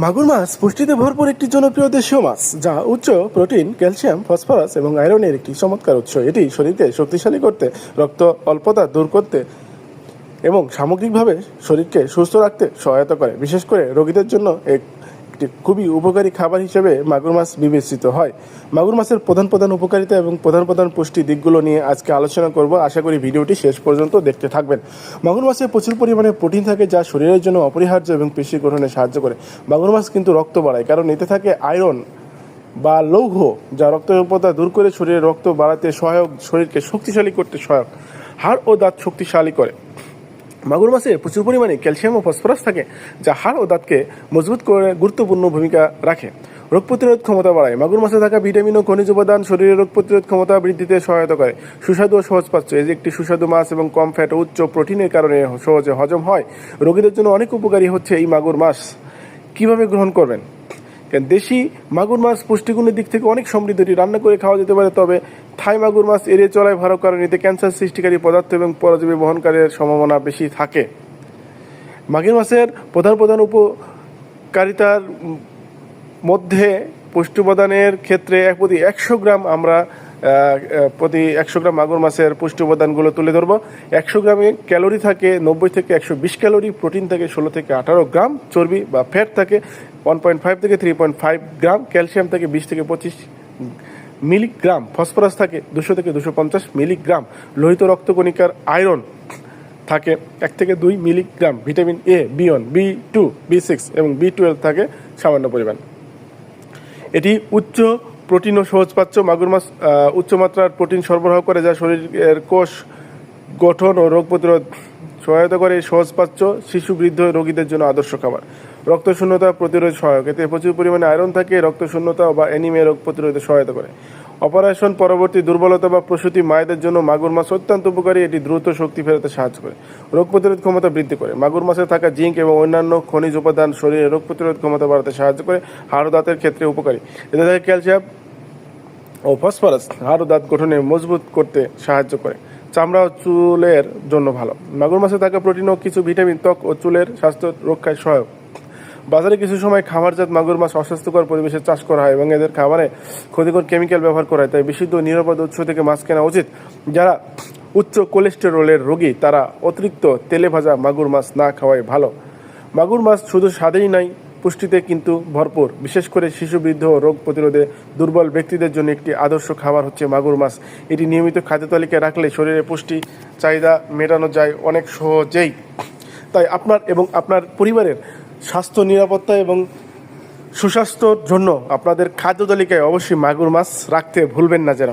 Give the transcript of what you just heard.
মাগুর মাছ পুষ্টিতে ভরপুর একটি জনপ্রিয় দেশীয় মাছ, যা উচ্চ প্রোটিন, ক্যালসিয়াম, ফসফরাস এবং আয়রনের একটি চমৎকার উৎস। এটি শরীরকে শক্তিশালী করতে, রক্ত অল্পতা দূর করতে এবং সামগ্রিকভাবে শরীরকে সুস্থ রাখতে সহায়তা করে। বিশেষ করে রোগীদের জন্য এক একটি খুবই উপকারী খাবার হিসেবে মাগুর মাছ বিবেচিত হয়। মাগুর মাছের প্রধান প্রধান উপকারিতা এবং প্রধান প্রধান পুষ্টি দিকগুলো নিয়ে আজকে আলোচনা করব। আশা করি ভিডিওটি শেষ পর্যন্ত দেখতে থাকবেন। মাগুর মাছে প্রচুর পরিমাণে প্রোটিন থাকে যা শরীরের জন্য অপরিহার্য এবং পেশি গঠনে সাহায্য করে। মাগুর মাছ কিন্তু রক্ত বাড়ায়, কারণ এতে থাকে আয়রন বা লৌহ, যা রক্তস্বল্পতা দূর করে শরীরে রক্ত বাড়াতে সহায়ক, শরীরকে শক্তিশালী করতে সহায়ক, হাড় ও দাঁত শক্তিশালী করে। মাগুর মাছে প্রচুর পরিমাণে ক্যালসিয়াম ও ফসফরাস থাকে, যা হাড় ও দাঁতকে মজবুত করে গুরুত্বপূর্ণ ভূমিকা রাখে রোগ প্রতিরোধ ক্ষমতা বাড়ায় মাগুর মাছে থাকা ভিটামিন ও খনিজ উপাদান শরীরের রোগ প্রতিরোধ ক্ষমতা বৃদ্ধিতে সহায়তা করে সুস্বাদু ও সহজপাচ্য এই যে একটি সুস্বাদু মাছ এবং কম ফ্যাট ও উচ্চ প্রোটিনের কারণে সহজে হজম হয় রোগীদের জন্য অনেক উপকারী হচ্ছে এই মাগুর মাছ। কীভাবে গ্রহণ করবেন? দেশি মাগুর মাছ পুষ্টিগুণের দিক থেকে অনেক সমৃদ্ধ। এটি রান্না করে খাওয়া যেতে পারে, তবে থাই মাগুর মাছ এড়িয়ে চলায় ভালো, কারণ এতে ক্যান্সার সৃষ্টিকারী পদার্থ এবং পরজীবী বহনকারীর সম্ভাবনা বেশি থাকে। মাগুর মাছের প্রধান প্রধান উপকারিতার মধ্যে পুষ্টি উপাদানের ক্ষেত্রে এক প্রতি একশো গ্রাম আমরা প্রতি একশো গ্রাম মাগুর মাছের পুষ্টি উপাদানগুলো তুলে ধরবো। একশো গ্রামে ক্যালোরি থাকে নব্বই থেকে একশো বিশ ক্যালোরি, প্রোটিন থাকে ষোলো থেকে আঠারো গ্রাম, চর্বি বা ফ্যাট থাকে ওয়ান পয়েন্ট ফাইভ থেকে three point five gram, calcium থাকে বিশ থেকে পঁচিশ মিলিগ্রাম, ফসফরাস থাকে দুশো থেকে দুশো পঞ্চাশ মিলিগ্রাম, লোহিত রক্তকণিকার আয়রন থাকে এক থেকে দুই milligram, vitamin A B one B two B six এবং বি টুয়েলভ থাকে সামান্য পরিমাণ। এটি উচ্চ প্রোটিন ও সহজপাচ্য মাগুর মাছ উচ্চমাত্রার প্রোটিন সরবরাহ করে যা শরীরের কোষ গঠন ও রোগ প্রতিরোধ সহায়তা করে এই সহজপাচ্য শিশু, বৃদ্ধ রোগীদের জন্য আদর্শ খাবার। রক্ত শূন্যতা প্রতিরোধ সহায়ক। এতে প্রচুর পরিমাণে আয়রন থাকে, রক্ত শূন্যতা বা অ্যানিমিয়া রোগ প্রতিরোধে সহায়তা করে। অপারেশন পরবর্তী দুর্বলতা বা প্রসূতি মায়েদের জন্য মাগুর মাছ অত্যন্ত উপকারী। এটি দ্রুত শক্তি ফেরাতে সাহায্য করে। রোগ প্রতিরোধ ক্ষমতা বৃদ্ধি করে। মাগুর মাছে থাকা জিঙ্ক এবং অন্যান্য খনিজ উপাদান শরীরে রোগ প্রতিরোধ ক্ষমতা বাড়াতে সাহায্য করে। হাড় দাঁতের ক্ষেত্রে উপকারী। এতে থাকে ক্যালসিয়াম ও ফসফরাস, হাড় দাঁত গঠনে মজবুত করতে সাহায্য করে। চামড়া ও চুলের জন্য ভালো। মাগুর মাছে থাকা প্রোটিন ও কিছু ভিটামিন, ত্বক ও চুলের স্বাস্থ্য রক্ষায় সহায়ক। বাজারে কিছু সময় খামারজাত মাগুর মাছ অস্বাস্থ্যকর পরিবেশে চাষ করা হয় এবং এদের খাবারে ক্ষতিকর কেমিক্যাল ব্যবহার করা হয়। তাই বিশুদ্ধ নিরাপদ উৎস থেকে মাছ কেনা উচিত। যারা উচ্চ কোলেস্টেরলের রোগী, তারা অতিরিক্ত তেলে ভাজা মাগুর মাছ না খাওয়াই ভালো। মাগুর মাছ শুধু স্বাদেই নাই পুষ্টিতে কিন্তু ভরপুর। বিশেষ করে শিশু বৃদ্ধ রোগ প্রতিরোধে দুর্বল ব্যক্তিদের জন্য একটি আদর্শ খাবার হচ্ছে মাগুর মাছ। এটি নিয়মিত খাদ্য তালিকায় রাখলে শরীরে পুষ্টি চাহিদা মেটানো যায় অনেক সহজেই। তাই আপনার এবং আপনার পরিবারের স্বাস্থ্য নিরাপত্তা এবং সুস্বাস্থ্যর জন্য আপনাদের খাদ্য তালিকায় অবশ্যই মাগুর মাছ রাখতে ভুলবেন না যেন।